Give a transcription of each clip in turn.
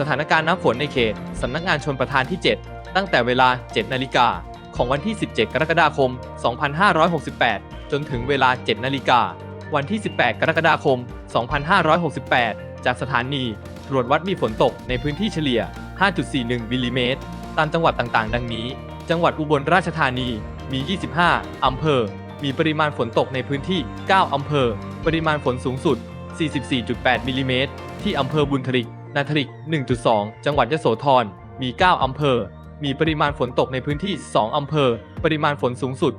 สถานการณ์น้ำฝนในเขตสำนักงานชนประทานที่ 7 ตั้งแต่เวลา 7 นาฬิกา ของวันที่ 17 กรกฎาคม 2568 จนถึงเวลา 7 นาฬิกา วันที่ 18 กรกฎาคม 2568 จากสถานี ตรวจวัดมีฝนตกในพื้นที่เฉลี่ย 5.41มิลลิเมตร ตามจังหวัดต่างๆ ดังนี้ จังหวัดอุบลราชธานี มี 25 อำเภอ มีปริมาณฝนตกในพื้นที่ 9 อำเภอ ปริมาณฝนสูงสุด 44.8มิลลิเมตร ที่อำเภอบุญทริก นาทริก 1.2 จังหวัดยโสธร มี 9 อำเภอ มีปริมาณฝนตกในพื้นที่ 2 อำเภอ ปริมาณฝนสูงสุด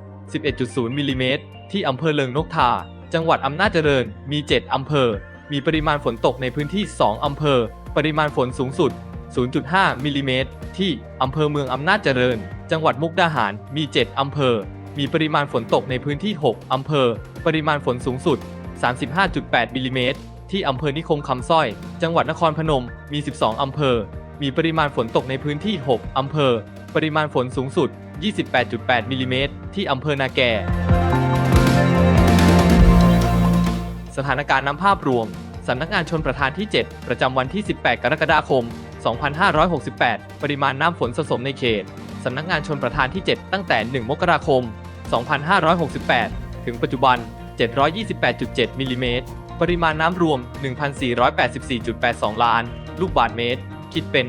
11.0 มิลลิเมตร ที่อำเภอเลิงนกทา จังหวัดอำนาจเจริญ มี 7 อำเภอ มีปริมาณฝนตกในพื้นที่ 2 อำเภอ ปริมาณฝนสูงสุด 0.5 มิลลิเมตร ที่อำเภอเมืองอำนาจเจริญ จังหวัดมุกดาหาร มี 7 อำเภอ มีปริมาณฝนตกในพื้นที่ 6 อำเภอ ปริมาณฝนสูงสุด 35.8 มิลลิเมตร ที่อำเภอนิคมคำสร้อย จังหวัดนครพนม มี 12 อำเภอ มีปริมาณฝนตกในพื้นที่ 6 อำเภอ ปริมาณฝนสูงสุด 28.8 มิลลิเมตร ที่อำเภอนาแก่ สถานการณ์น้ำภาพรวม สำนักงานชนประทานที่ 7 ประจำวันที่ 18 กรกฎาคม 2568 ปริมาณน้ำฝนสะสมในเขต สำนักงานชนประทานที่ 7 ตั้งแต่ 1 มกราคม 2568 ถึงปัจจุบัน 728.7 มิลลิเมตร ปริมาณน้ำรวม 1,484.82 ล้าน ลูกบาศก์เมตร คิดเป็น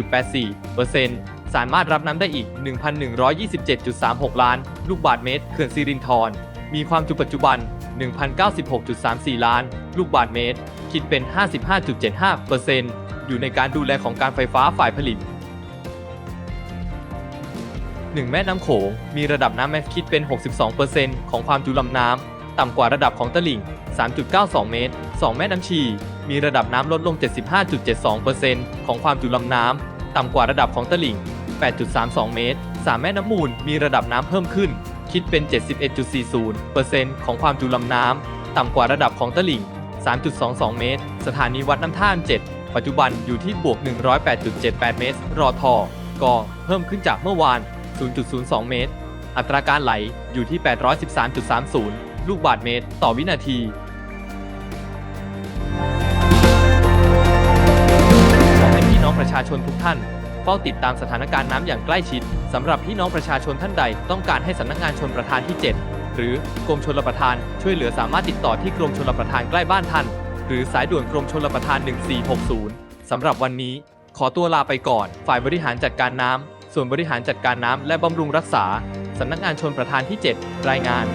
56.84เปอร์เซ็นต์สามารถรับน้ำได้อีก 1,127.36 ล้าน ลูกบาศก์เมตร เขื่อนสิรินธรมีความจุปัจจุบัน 1,096.34 ล้าน ลูกบาศก์เมตร คิดเป็น 55.75เปอร์เซ็นต์อยู่ในการดูแลของการไฟฟ้าฝ่ายผลิต 1 แม่น้ำโขงมีระดับน้ำแม็กคิดเป็น 62%ของความจุลำน้ำ ต่ำกว่าระดับของตลิ่ง 3.92 เมตร 2 แม่น้ำชี มีระดับน้ำลดลง 75.72%ของความจุลำน้ำ ต่ำกว่าระดับของตลิ่ง 8.32 เมตร 3 แม่น้ำมูล มีระดับน้ำเพิ่มขึ้น คิดเป็น 71.40%ของความจุลำน้ำ ต่ำกว่าระดับของตลิ่ง 3.22 เมตร สถานีวัดน้ำท่าม7ปัจจุบันอยู่ที่บวก 108.78 เมตร รอทอกอเพิ่มขึ้นจากเมื่อวาน 0.02 เมตร อัตราการไหลอยู่ที่ 813.30 ลูกบาศก์เมตร ต่อวินาทีขอให้พี่น้องประชาชนทุกท่านเฝ้าติดตามสถานการณ์น้ำอย่างใกล้ชิดสำหรับพี่น้องประชาชนท่านใด ต้องการให้สำนักงานชนประทานที่ 7 หรือกรมชลประทานช่วยเหลือสามารถติดต่อที่กรมชลประทานใกล้บ้านท่าน หรือสายด่วนกรมชลประทาน 1460 สำหรับวันนี้ ขอตัวลาไปก่อน ฝ่ายบริหารจัดการน้ำส่วนบริหารจัดการน้ำและบำรุงรักษาสำนักงานชนประทานที่ 7 รายงาน